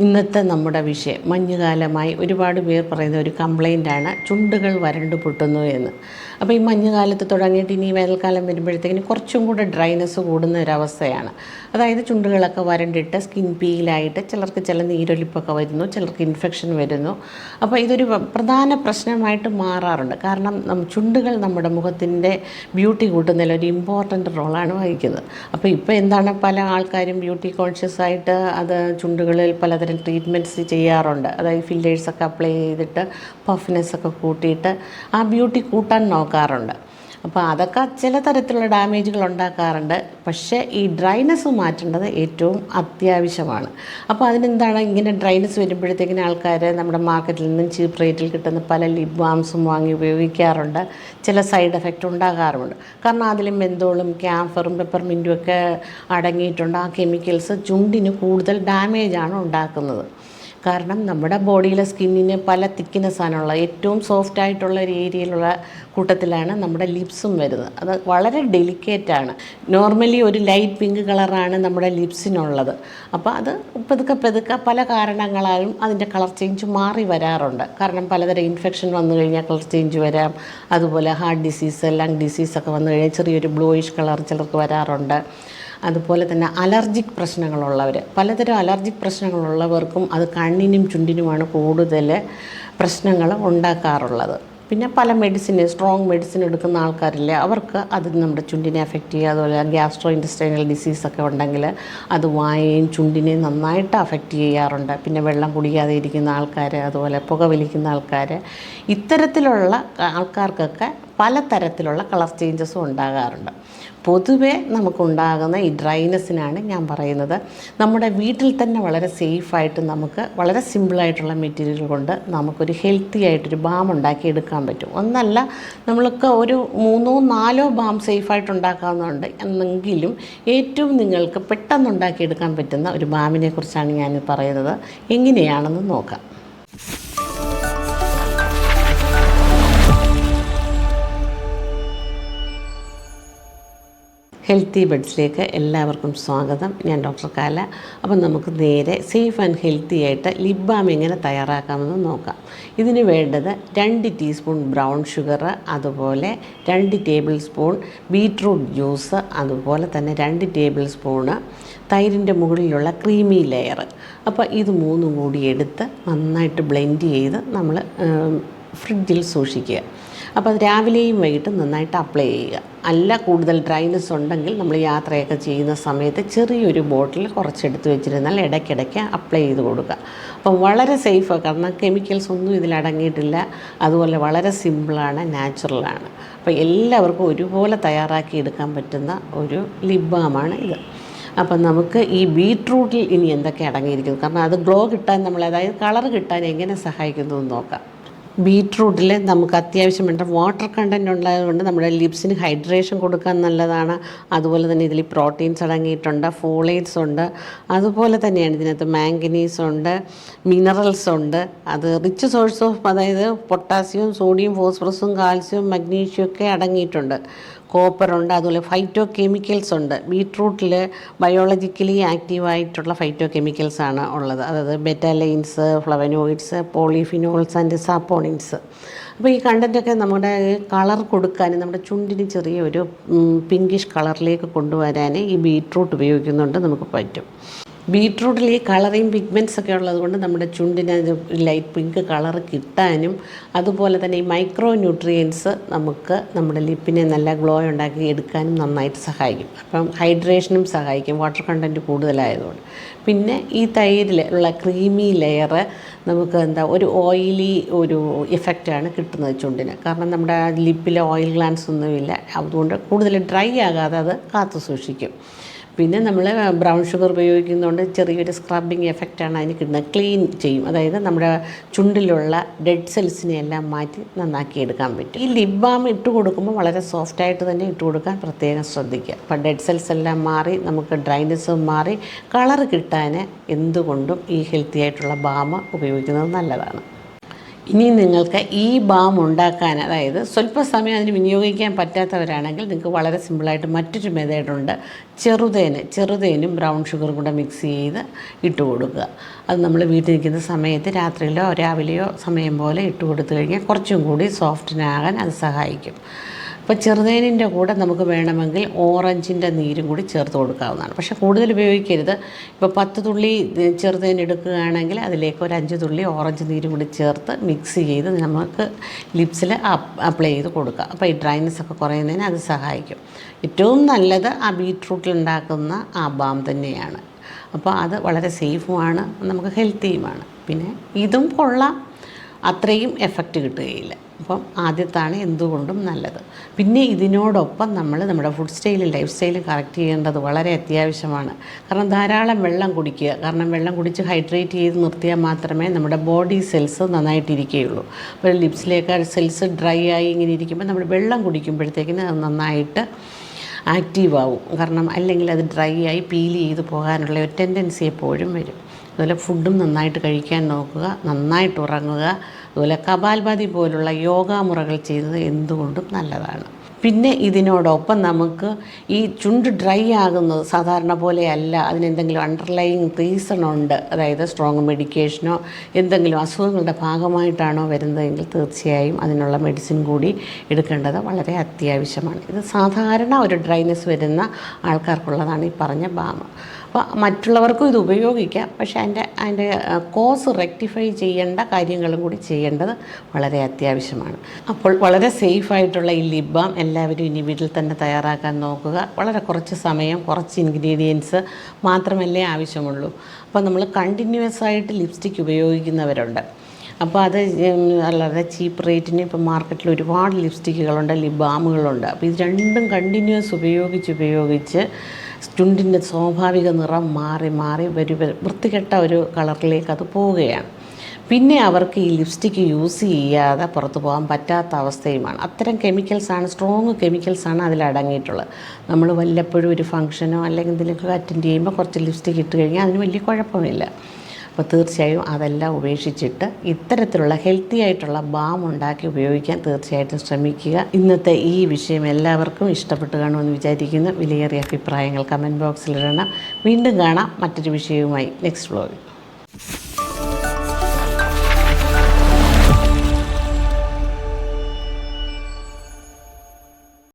ഇന്നത്തെ നമ്മുടെ വിഷയം. മഞ്ഞുകാലമായി ഒരുപാട് പേർ പറയുന്ന ഒരു കംപ്ലൈന്റാണ് ചുണ്ടുകൾ വരണ്ടു പൊട്ടുന്നു എന്ന്. അപ്പോൾ ഈ മഞ്ഞുകാലത്ത് തുടങ്ങിയിട്ട് ഇനി വേനൽക്കാലം വരുമ്പോഴത്തേക്കിന് കുറച്ചും കൂടെ ഡ്രൈനെസ് കൂടുന്ന ഒരവസ്ഥയാണ്. അതായത് ചുണ്ടുകളൊക്കെ വരണ്ടിട്ട് സ്കിൻ പീലായിട്ട് ചിലർക്ക് ചില നീരൊലിപ്പൊക്കെ വരുന്നു ചിലർക്ക് ഇൻഫെക്ഷൻ വരുന്നു. അപ്പോൾ ഇതൊരു പ്രധാന പ്രശ്നമായിട്ട് മാറാറുണ്ട്. കാരണം ചുണ്ടുകൾ നമ്മുടെ മുഖത്തിന്റെ ബ്യൂട്ടി കൂട്ടുന്നതിൽ ഒരു ഇമ്പോർട്ടന്റ് റോളാണ് വഹിക്കുന്നത്. അപ്പോൾ ഇപ്പോൾ എന്താണ് പല ആൾക്കാരും ബ്യൂട്ടി കോൺഷ്യസ് ആയിട്ട് അത് ചുണ്ടുകളിൽ പലതരം ട്രീറ്റ്മെന്റ്സ് ചെയ്യാറുണ്ട്. അതായത് ഫില്ലേഴ്സൊക്കെ അപ്ലൈ ചെയ്തിട്ട് പഫ്നെസ് ഒക്കെ കൂട്ടിയിട്ട് ആ ബ്യൂട്ടി കൂട്ടാൻ നോക്കാറുണ്ട്. അപ്പോൾ അതൊക്കെ ചില തരത്തിലുള്ള ഡാമേജുകൾ ഉണ്ടാക്കാറുണ്ട്. പക്ഷേ ഈ ഡ്രൈനസ് മാറ്റേണ്ടത് ഏറ്റവും അത്യാവശ്യമാണ്. അപ്പോൾ അതിനെന്താണ് ഇങ്ങനെ ഡ്രൈനസ് വരുമ്പോഴത്തേക്കിന് ആൾക്കാർ നമ്മുടെ മാർക്കറ്റിൽ നിന്നും ചീപ്പ് റേറ്റിൽ കിട്ടുന്ന പല ലിപ് ബാംസും വാങ്ങി ഉപയോഗിക്കാറുണ്ട്. ചില സൈഡ് എഫക്റ്റ് ഉണ്ടാകാറുണ്ട് കാരണം അതിൽ മെന്തോളും ക്യാഫറും പെപ്പർമിന്റും ഒക്കെ അടങ്ങിയിട്ടുണ്ട്. ആ കെമിക്കൽസ് ചുണ്ടിന് കൂടുതൽ ഡാമേജാണ് ഉണ്ടാക്കുന്നത്. കാരണം നമ്മുടെ ബോഡിയിലെ സ്കിന്നിന് പല തിക്കുന്ന ആണുള്ള ഏറ്റവും സോഫ്റ്റ് ആയിട്ടുള്ള ഒരു ഏരിയയിലുള്ള കൂട്ടത്തിലാണ് നമ്മുടെ ലിപ്സും വരുന്നത്. അത് വളരെ ഡെലിക്കേറ്റ് ആണ്. നോർമലി ഒരു ലൈറ്റ് പിങ്ക് കളറാണ് നമ്മുടെ ലിപ്സിനുള്ളത്. അപ്പോൾ അത് പതുക്കെ പതുക്കെ പല കാരണങ്ങളാലും അതിന്റെ കളർ ചേഞ്ച് മാറി വരാറുണ്ട്. കാരണം പലതരം ഇൻഫെക്ഷൻ വന്നു കഴിഞ്ഞാൽ കളർ ചേഞ്ച് വരാം. അതുപോലെ ഹാർട്ട് ഡിസീസ് ലങ് ഡിസീസ് ഒക്കെ വന്നു കഴിഞ്ഞാൽ ചെറിയൊരു ബ്ലൂയിഷ് കളർ ചിലർക്ക് വരാറുണ്ട്. അതുപോലെ തന്നെ അലർജിക് പ്രശ്നങ്ങളുള്ളവർ പലതരം അലർജിക് പ്രശ്നങ്ങളുള്ളവർക്കും അത് കണ്ണിനും ചുണ്ടിനുമാണ് കൂടുതൽ പ്രശ്നങ്ങൾ ഉണ്ടാക്കാറുള്ളത്. പിന്നെ പല മെഡിസിൻ സ്ട്രോങ് മെഡിസിൻ എടുക്കുന്ന ആൾക്കാരില്ലേ അവർക്ക് അത് നമ്മുടെ ചുണ്ടിനെ എഫക്റ്റ് ചെയ്യുക. അതുപോലെ ഗ്യാസ്ട്രോ ഇന്റസ്റ്റൈനൽ ഡിസീസൊക്കെ ഉണ്ടെങ്കിൽ അത് വായയും ചുണ്ടിനെയും നന്നായിട്ട് അഫക്റ്റ് ചെയ്യാറുണ്ട്. പിന്നെ വെള്ളം കുടിക്കാതെ ഇരിക്കുന്ന ആൾക്കാർ അതുപോലെ പുക വലിക്കുന്ന ആൾക്കാർ ഇത്തരത്തിലുള്ള ആൾക്കാർക്കൊക്കെ പലതരത്തിലുള്ള കളർ ചേഞ്ചസും ഉണ്ടാകാറുണ്ട്. പൊതുവെ നമുക്കുണ്ടാകുന്ന ഈ ഡ്രൈനെസ്സിനാണ് ഞാൻ പറയുന്നത്. നമ്മുടെ വീട്ടിൽ തന്നെ വളരെ സേഫായിട്ട് നമുക്ക് വളരെ സിമ്പിളായിട്ടുള്ള മെറ്റീരിയൽ കൊണ്ട് നമുക്കൊരു ഹെൽത്തി ആയിട്ടൊരു ബാം ഉണ്ടാക്കി എടുക്കാൻ പറ്റും. ഒന്നല്ല നമ്മൾക്ക് ഒരു മൂന്നോ നാലോ ബാം സേഫായിട്ട് ഉണ്ടാക്കാവുന്നതുണ്ട്. എന്നെങ്കിലും ഏറ്റവും നിങ്ങൾക്ക് പെട്ടെന്ന് ഉണ്ടാക്കിയെടുക്കാൻ പറ്റുന്ന ഒരു ബാമിനെ കുറിച്ചാണ് ഞാൻ പറയുന്നത്. എങ്ങനെയാണെന്ന് നോക്കാം. ഹെൽത്തി ബെഡ്സിലേക്ക് എല്ലാവർക്കും സ്വാഗതം. ഞാൻ ഡോക്ടർ കാല. അപ്പം നമുക്ക് നേരെ സേഫ് ആൻഡ് ഹെൽത്തി ആയിട്ട് ലിപ് ബാം എങ്ങനെ തയ്യാറാക്കാമെന്ന് നോക്കാം. ഇതിന് വേണ്ടത് രണ്ട് ടീസ്പൂൺ ബ്രൗൺ ഷുഗർ അതുപോലെ രണ്ട് ടേബിൾ സ്പൂൺ ബീട്രൂട്ട് ജ്യൂസ് അതുപോലെ തന്നെ രണ്ട് ടേബിൾ സ്പൂണ് തൈരിന്റെ മുകളിലുള്ള ക്രീമി ലെയർ. അപ്പോൾ ഇത് മൂന്നും കൂടി എടുത്ത് നന്നായിട്ട് ബ്ലെൻഡ് ചെയ്ത് നമ്മൾ ഫ്രിഡ്ജിൽ സൂക്ഷിക്കുക. അപ്പോൾ അത് രാവിലെയും വൈകിട്ടും നന്നായിട്ട് അപ്ലൈ ചെയ്യുക. അല്ല കൂടുതൽ ഡ്രൈനസ് ഉണ്ടെങ്കിൽ നമ്മൾ യാത്രയൊക്കെ ചെയ്യുന്ന സമയത്ത് ചെറിയൊരു ബോട്ടിൽ കുറച്ചെടുത്ത് വെച്ചിരുന്നാൽ ഇടയ്ക്കിടയ്ക്ക് അപ്ലൈ ചെയ്ത് കൊടുക്കുക. അപ്പം വളരെ സേഫാണ് കാരണം കെമിക്കൽസ് ഒന്നും ഇതിൽ അടങ്ങിയിട്ടില്ല. അതുപോലെ വളരെ സിമ്പിളാണ് നാച്ചുറലാണ് അപ്പോൾ എല്ലാവർക്കും ഒരുപോലെ തയ്യാറാക്കി എടുക്കാൻ പറ്റുന്ന ഒരു ലിപ് ഇത്. അപ്പം നമുക്ക് ഈ ബീട്രൂട്ടിൽ ഇനി എന്തൊക്കെ അടങ്ങിയിരിക്കുന്നു? കാരണം അത് ഗ്ലോ കിട്ടാൻ നമ്മൾ അതായത് കളർ കിട്ടാൻ എങ്ങനെ സഹായിക്കുന്നു എന്ന് നോക്കാം. ബീട്രൂട്ടിൽ നമുക്ക് അത്യാവശ്യം വേണ്ട വാട്ടർ കണ്ടന്റ് ഉള്ളതുകൊണ്ട് നമ്മുടെ ലിപ്സിന് ഹൈഡ്രേഷൻ കൊടുക്കാൻ നല്ലതാണ്. അതുപോലെ തന്നെ ഇതിൽ പ്രോട്ടീൻസ് അടങ്ങിയിട്ടുണ്ട് ഫോളേറ്റ്സ് ഉണ്ട്. അതുപോലെ തന്നെയാണ് ഇതിനകത്ത് മാംഗനീസ് ഉണ്ട് മിനറൽസ് ഉണ്ട്. അത് റിച്ച് സോഴ്സ് ഓഫ് അതായത് പൊട്ടാസ്യവും സോഡിയം ഫോസ്ഫറസും കാൽസ്യവും മഗ്നീഷ്യവും ഒക്കെ അടങ്ങിയിട്ടുണ്ട്. കോപ്പറുണ്ട് അതുപോലെ ഫൈറ്റോ കെമിക്കൽസ് ഉണ്ട്. ബീട്രൂട്ടിൽ ബയോളജിക്കലി ആക്റ്റീവായിട്ടുള്ള ഫൈറ്റോ കെമിക്കൽസ് ആണ് ഉള്ളത്. അതായത് betalains flavonoids polyphenols and saponins അപ്പോൾ ഈ കണ്ടന്റൊക്കെ നമ്മുടെ കളർ കൊടുക്കാൻ നമ്മുടെ ചുണ്ടിന് ചെറിയൊരു പിങ്കിഷ് കളറിലേക്ക് കൊണ്ടുവരാൻ ഈ ബീട്രൂട്ട് ഉപയോഗിക്കുന്നുണ്ട് നമുക്ക് പറ്റും. ബീട്രൂട്ടിൽ ഈ കളറിങ് പിഗ്മെന്റ്സ് ഒക്കെ ഉള്ളതുകൊണ്ട് നമ്മുടെ ചുണ്ടിന് ലൈറ്റ് പിങ്ക് കളർ കിട്ടാനും അതുപോലെ തന്നെ ഈ മൈക്രോ ന്യൂട്രിയൻസ് നമുക്ക് നമ്മുടെ ലിപ്പിനെ നല്ല ഗ്ലോ ഉണ്ടാക്കി എടുക്കാനും നന്നായിട്ട് സഹായിക്കും. അപ്പം ഹൈഡ്രേഷനും സഹായിക്കും വാട്ടർ കണ്ടന്റ് കൂടുതലായതുകൊണ്ട്. പിന്നെ ഈ തൈരിൽ ഉള്ള ക്രീമി ലെയർ നമുക്ക് എന്താ ഒരു ഓയിലി ഒരു ഇഫക്റ്റാണ് കിട്ടുന്നത് ചുണ്ടിന്. കാരണം നമ്മുടെ ലിപ്പിലെ ഓയിൽ ഗ്ലാൻസ് ഒന്നുമില്ല. അതുകൊണ്ട് കൂടുതൽ ഡ്രൈ ആകാതെ അത് കാത്തു സൂക്ഷിക്കും. പിന്നെ നമ്മൾ ബ്രൗൺ ഷുഗർ ഉപയോഗിക്കുന്നതുകൊണ്ട് ചെറിയൊരു സ്ക്രബിങ് എഫക്റ്റാണ് അതിന് കിട്ടുന്നത് ക്ലീൻ ചെയ്യും. അതായത് നമ്മുടെ ചുണ്ടിലുള്ള ഡെഡ് സെൽസിനെ എല്ലാം മാറ്റി നന്നാക്കി എടുക്കാൻ പറ്റും. ഈ ലിപ് ബാം ഇട്ട് കൊടുക്കുമ്പോൾ വളരെ സോഫ്റ്റായിട്ട് തന്നെ ഇട്ട് കൊടുക്കാൻ പ്രത്യേകം ശ്രദ്ധിക്കുക. അപ്പം ഡെഡ് സെൽസ് എല്ലാം മാറി നമുക്ക് ഡ്രൈനെസ്സും മാറി കളർ കിട്ടാൻ എന്തുകൊണ്ടും ഈ ഹെൽത്തി ആയിട്ടുള്ള ബാം ഉപയോഗിക്കുന്നത് നല്ലതാണ്. ഇനി നിങ്ങൾക്ക് ഈ ബാം ഉണ്ടാക്കാൻ അതായത് സ്വല്പ സമയം അതിന് വിനിയോഗിക്കാൻ പറ്റാത്തവരാണെങ്കിൽ നിങ്ങൾക്ക് വളരെ സിമ്പിളായിട്ട് മറ്റൊരു മെതേഡുണ്ട്. ചെറുതേന് ചെറുതേനും ബ്രൗൺ ഷുഗറും കൂടെ മിക്സ് ചെയ്ത് ഇട്ട് കൊടുക്കുക. അത് നമ്മൾ വീട്ടിൽ നിൽക്കുന്ന സമയത്ത് രാത്രിയിലോ രാവിലെയോ സമയം പോലെ ഇട്ട് കൊടുത്തു കഴിഞ്ഞാൽ കുറച്ചും കൂടി സോഫ്റ്റിനാകാൻ അത് സഹായിക്കും. അപ്പോൾ ചെറുതേനിന്റെ കൂടെ നമുക്ക് വേണമെങ്കിൽ ഓറഞ്ചിന്റെ നീരും കൂടി ചേർത്ത് കൊടുക്കാവുന്നതാണ്. പക്ഷേ കൂടുതൽ ഉപയോഗിക്കരുത്. ഇപ്പോൾ പത്ത് തുള്ളി ചെറുതേൻ എടുക്കുകയാണെങ്കിൽ അതിലേക്ക് ഒരു അഞ്ച് തുള്ളി ഓറഞ്ച് നീരും കൂടി ചേർത്ത് മിക്സ് ചെയ്ത് നമുക്ക് ലിപ്സിൽ അപ്ലൈ ചെയ്ത് കൊടുക്കുക അപ്പോൾ ഈ ഡ്രൈനസ് ഒക്കെ കുറയുന്നതിന് അത് സഹായിക്കും. ഏറ്റവും നല്ലത് ആ ബീട്രൂട്ടിൽ ഉണ്ടാക്കുന്ന ആ ബാം തന്നെയാണ്. അപ്പോൾ അത് വളരെ സേഫുമാണ് നമുക്ക് ഹെൽത്തിയുമാണ്. പിന്നെ ഇതും കൊള്ളാം. അത്രയും എഫക്റ്റ് കിട്ടുകയില്ല. അപ്പം ആദ്യത്താണ് എന്തുകൊണ്ടും നല്ലത്. പിന്നെ ഇതിനോടൊപ്പം നമ്മൾ നമ്മുടെ ഫുഡ് സ്റ്റൈലും ലൈഫ് സ്റ്റൈലും കറക്റ്റ് ചെയ്യേണ്ടത് വളരെ അത്യാവശ്യമാണ്. കാരണം ധാരാളം വെള്ളം കുടിക്കുക. കാരണം വെള്ളം കുടിച്ച് ഹൈഡ്രേറ്റ് ചെയ്ത് നിർത്തിയാൽ മാത്രമേ നമ്മുടെ ബോഡി സെൽസ് നന്നായിട്ടിരിക്കുകയുള്ളൂ. അപ്പോൾ ലിപ്സിലേക്ക് സെൽസ് ഡ്രൈ ആയി ഇങ്ങനെ ഇരിക്കുമ്പോൾ നമ്മൾ വെള്ളം കുടിക്കുമ്പോഴത്തേക്കിന് അത് നന്നായിട്ട് ആക്റ്റീവ് ആവും. കാരണം അല്ലെങ്കിൽ അത് ഡ്രൈ ആയി പീൽ ചെയ്ത് പോകാനുള്ള ഒരു ടെൻഡൻസി എപ്പോഴും വരും. അതുപോലെ ഫുഡും നന്നായിട്ട് കഴിക്കാൻ നോക്കുക നന്നായിട്ട് ഉറങ്ങുക അതുപോലെ കപാൽഭാതി പോലുള്ള യോഗാ മുറകൾ ചെയ്യുന്നത് എന്തുകൊണ്ടും നല്ലതാണ്. പിന്നെ ഇതിനോടൊപ്പം നമുക്ക് ഈ ചുണ്ട് ഡ്രൈ ആകുന്നത് സാധാരണ പോലെയല്ല. അതിനെന്തെങ്കിലും അണ്ടർലൈങ് റീസൺ ഉണ്ട്. അതായത് സ്ട്രോങ് മെഡിക്കേഷനോ എന്തെങ്കിലും അസുഖങ്ങളുടെ ഭാഗമായിട്ടാണോ വരുന്നതെങ്കിൽ തീർച്ചയായും അതിനുള്ള മെഡിസിൻ കൂടി എടുക്കേണ്ടത് വളരെ അത്യാവശ്യമാണ്. ഇത് സാധാരണ ഒരു ഡ്രൈനെസ് വരുന്ന ആൾക്കാർക്കുള്ളതാണ് ഈ പറഞ്ഞ ബാം അപ്പോൾ മറ്റുള്ളവർക്കും ഇത് ഉപയോഗിക്കാം. പക്ഷേ അതിന്റെ അതിന്റെ കോസ് റെക്ടിഫൈ ചെയ്യേണ്ട കാര്യങ്ങളും കൂടി ചെയ്യേണ്ടത് വളരെ അത്യാവശ്യമാണ്. അപ്പോൾ വളരെ സേഫായിട്ടുള്ള ഈ ലിപ് ബാം എല്ലാവരും ഇനി വീട്ടിൽ തന്നെ തയ്യാറാക്കാൻ നോക്കുക. വളരെ കുറച്ച് സമയം കുറച്ച് ഇൻഗ്രീഡിയൻസ് മാത്രമല്ലേ ആവശ്യമുള്ളൂ. അപ്പോൾ നമ്മൾ കണ്ടിന്യൂസ് ആയിട്ട് ലിപ്സ്റ്റിക് ഉപയോഗിക്കുന്നവരുണ്ട്. അപ്പോൾ അത് അല്ലാതെ ചീപ്പ് റേറ്റിന് ഇപ്പം മാർക്കറ്റിൽ ഒരുപാട് ലിപ്സ്റ്റിക്കുകളുണ്ട് ലിപ് ബാമുകളുണ്ട് അപ്പോൾ ഇത് രണ്ടും കണ്ടിന്യൂസ് ഉപയോഗിച്ച് ഉപയോഗിച്ച് ചുണ്ടിന്റെ സ്വാഭാവിക നിറം മാറി മാറി ഒരു വൃത്തികെട്ട ഒരു കളറിലേക്ക് അത് പോവുകയാണ്. പിന്നെ അവർക്ക് ഈ ലിപ്സ്റ്റിക്ക് യൂസ് ചെയ്യാതെ പുറത്തു പോകാൻ പറ്റാത്ത അവസ്ഥയുമാണ്. അത്തരം കെമിക്കൽസാണ് സ്ട്രോങ് കെമിക്കൽസാണ് അതിൽ അടങ്ങിയിട്ടുള്ളത്. നമ്മൾ വല്ലപ്പോഴും ഒരു ഫംഗ്ഷനോ അല്ലെങ്കിൽ എന്തെങ്കിലുമൊക്കെ അറ്റൻഡ് ചെയ്യുമ്പോൾ കുറച്ച് ലിപ്സ്റ്റിക്ക് ഇട്ട് കഴിഞ്ഞാൽ അതിന് വലിയ കുഴപ്പമില്ല. അപ്പോൾ തീർച്ചയായും അതെല്ലാം ഉപേക്ഷിച്ചിട്ട് ഇത്തരത്തിലുള്ള ഹെൽത്തി ആയിട്ടുള്ള ബാം ഉണ്ടാക്കി ഉപയോഗിക്കാൻ തീർച്ചയായിട്ടും ശ്രമിക്കുക. ഇന്നത്തെ ഈ വിഷയം എല്ലാവർക്കും ഇഷ്ടപ്പെട്ട് കാണുമെന്ന് വിചാരിക്കുന്നു. വിലയേറിയ അഭിപ്രായങ്ങൾ കമന്റ് ബോക്സിലിടണം വീണ്ടും കാണാം മറ്റൊരു വിഷയവുമായി. നെക്സ്റ്റ് വ്ലോഗിൽ